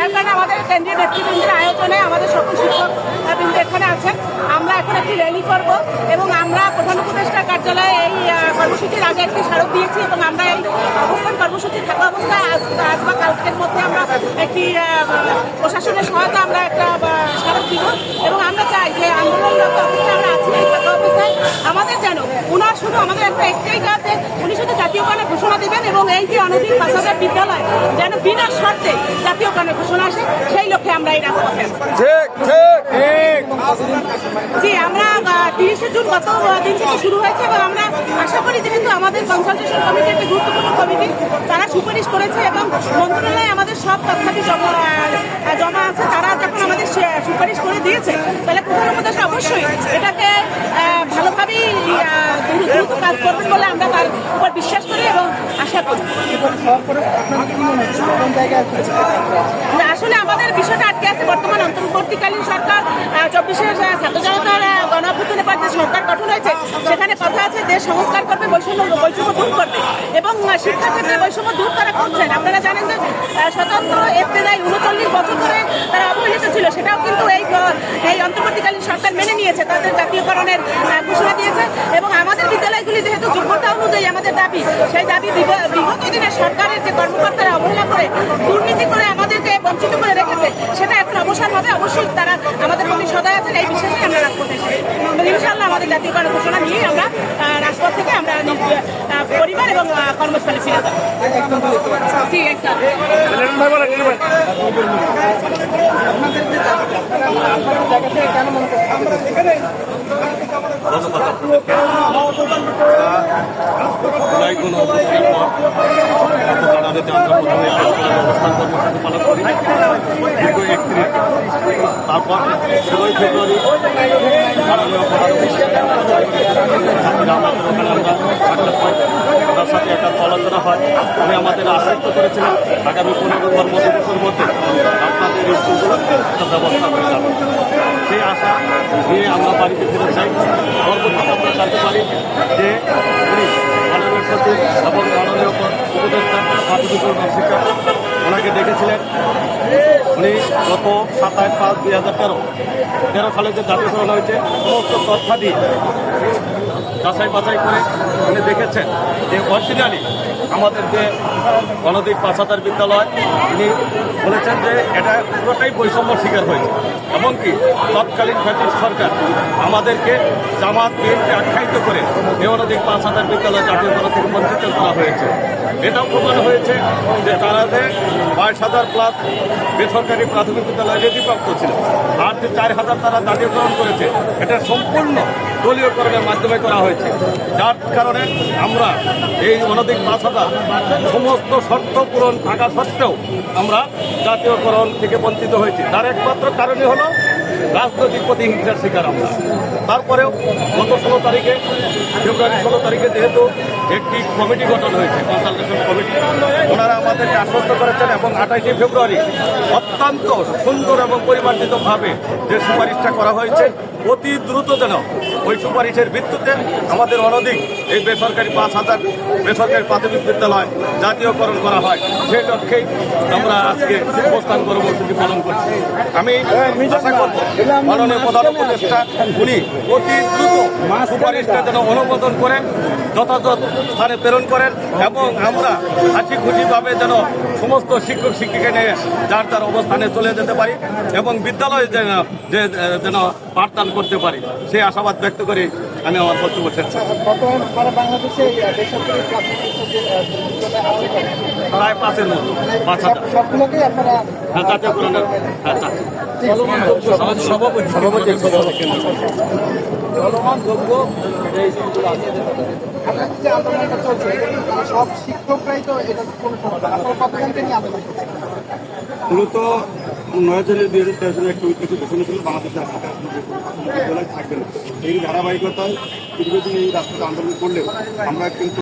যার কারণে আমাদের কেন্দ্রীয় নেতৃবৃন্দের আয়োজনে আমাদের সকল শিক্ষক বৃন্দ এখানে আছেন। আমরা এখন একটি র্যালি করব এবং আমরা প্রধান উপদেষ্টা কার্যালয়ে এই কর্মসূচির আগে একটি স্মারক দিয়েছি এবং আমরা এই অবস্থান কর্মসূচি থাকা অবস্থায় আজ বা কালকের মধ্যে আমরা একটি প্রশাসনের সহায়তা আমরা একটা জাতীয়করণের ঘোষণা দেবেন এবং এই যে অনধিক পাঁচ হাজার বিদ্যালয় যেন বিনা শর্তে জাতীয় জাতীয়করণের ঘোষণা আসে সেই লক্ষ্যে আমরা এই ঠিক জি আমরা তিরিশে জুন গত দিন থেকে শুরু হয়েছে এবং আমরা আশা করি যেহেতু আমাদের কনসালটেশন কমিটি একটি গুরুত্বপূর্ণ কমিটি তারা সুপারিশ করেছে এবং মন্ত্রণালয়ে আমাদের সব তথ্যাদি জমা জমা আছে। তারা যখন আমাদের সুপারিশ করে দিয়েছে তাহলে প্রধান উপদেষ্টা অবশ্যই এটাকে আহ, ভালোভাবেই আহ, দ্রুত দ্রুত কাজ করবেন বলে আমরা তার উপর বিশ্বাস করি এবং আশা করি না, আসলে আমাদের বিষয়টা আটকে আছে বর্তমান অন্তর্বর্তীকালীন সরকার চব্বিশের ছাত্র জনতার গণঅভ্যুত্থানের পর যে সরকার গঠন হয়েছে সেখানে কথা আছে যে সংস্কার করবে বৈষম্য বৈষম্য দূর করবে। এবং আহ, শিক্ষার ক্ষেত্রে বৈষম্য দূর তারা করছেন আপনারা জানেন যে স্বতন্ত্র এপ্রিলাই উনচল্লিশ বছর ধরে তারা অবহেলিত ছিল। সেটাও কিন্তু এই এই অন্তর্বর্তীকালীন সরকার মেনে নিয়েছে। তাদের জাতীয়করণের আহ, ঘোষণা দিয়েছে এবং আমাদের বিদ্যালয়গুলি যেহেতু যোগ্যতা অনুযায়ী আমাদের দাবি, সেই দাবি বিগ- বিগত দিনে সরকারের যে কর্মকর্তারা অবহেলা করে, দুর্নীতি করে আমাদেরকে বঞ্চিত করে রেখেছে, সেটা এখন অবসান হবে। অবশ্যই তারা আমাদের প্রতি সদয় আছেন, এই বিশ্বাসে আমরা রাজপথে ইনশাআল্লাহ আমাদের জাতীয়করণ ঘোষণা নিয়ে আমরা রাজপথ থেকে আমরা পরিবার এবং কর্মস্থলে ফিরে যাব। ঠিক আছে অবস্থান আমরা প্রথমে অবস্থান পালন করি। দীর্ঘ একত্রিশ তারপর ফেব্রুয়ারি উপদেষ্টা আমাদের ওখানে ওনার সাথে একটা আলোচনা হয়। উনি আমাদের আশ্বস্ত করেছিলেন আগামী পনেরো কর্মদিবসের মধ্যে আপনাদের ব্যবস্থা করে যাবে সেই আশা নিয়ে আমরা বাড়িতে ফিরে চাই সর্বোচ্চ আমরা জানতে পারি যে সচিব এবং মাননীয় উপদেষ্টা প্রাথমিক শিক্ষা ওনাকে দেখেছিলেন। উনি গত সাতাশ পাঁচ দুই হাজার তেরো তেরো সালে যে জাতীয়করণ হয়েছে, সমস্ত তথ্যাদি যাচাই বাছাই করে উনি দেখেছেন যে অরিজিনালি আমাদের যে গণদিক পাঁচ হাজার বিদ্যালয়, তিনি বলেছেন যে এটা পুরোটাই বৈষম্য শিকার হয়েছে। এমনকি তৎকালীন ব্রিটিশ সরকার আমাদেরকে জামাত, বিএনপি আখ্যায়িত করে পাঁচ হাজার বিদ্যালয় জাতীয়করণ থেকে বঞ্চিত করা হয়েছে। এটাও প্রমাণ হয়েছে যে তারা যে বাইশ হাজার প্লাস বেসরকারি প্রাথমিক বিদ্যালয় রেজিপ্রাপ্ত ছিল। আর যে চার হাজার তারা জাতীয়করণ করেছে, এটা সম্পূর্ণ দলীয়করণের মাধ্যমে করা হয়েছে। যার কারণে আমরা এই অনধিক পাঁচ হাজার সমস্ত শর্ত পূরণ থাকা সত্ত্বেও আমরা জাতীয়করণ থেকে বঞ্চিত হয়েছি। তার একমাত্র কারণই হলো রাজনৈতিক প্রতিহিংসার শিকার আমরা। তারপরেও গত ষোলো তারিখে, ফেব্রুয়ারি ষোলো তারিখে যেহেতু একটি কমিটি গঠন হয়েছে কনসালটেশন কমিটি, ওনারা আমাদেরকে আশ্বস্ত করেছেন এবং আঠাশে ফেব্রুয়ারি অত্যন্ত সুন্দর এবং পরিমার্জিতভাবে যে সুপারিশটা করা হয়েছে, অতি দ্রুত যেন ওই সুপারিশের ভিত্তিতে আমাদের অনধিক এই বেসরকারি পাঁচ হাজার বেসরকারি প্রাথমিক বিদ্যালয় জাতীয়করণ করা হয়। সেই লক্ষ্যেই আমরা আজকে অবস্থান কর্মসূচি পালন করছি। আমি আশা করব মাননীয় প্রধান উপদেষ্টা, উনি অতি দ্রুত সুপারিশটা যেন অনুমোদন করেন যথাযথ স্থানে প্রেরণ করেন এবং আমরা হাসি খুশিভাবে যেন সমস্ত শিক্ষক শিক্ষিকা নিয়ে যার যার অবস্থানে চলে যেতে পারি এবং বিদ্যালয়ে যেন যে যেন পাঠদান করতে পারি সেই আশাবাদ ব্যক্ত করে আমি আমার বক্তব্য শেষ? প্রায় পাঁচের মতো পাঁচ হাজার। হ্যাঁ জাতীয়করণের হ্যাঁ সভাপতি। সভাপতি। চলমান যোগ্য স্কুলগুলো আছে আপনার যে আন্দোলনটা চলছে সব শিক্ষকরাই তো এটা কোনো সমস্যা না। আপনারা কতজনকে নিয়ে আন্দোলন করছেন? মূলত নয় বিরোধী দুই হাজার তেরো সালে একটা ঐতিহাসিক ঘোষণা ছিল বাংলাদেশের বিদ্যালয় থাকবে না। এই ধারাবাহিকতায় দীর্ঘদিন এই রাস্তাটা আন্দোলন করলেও আমরা কিন্তু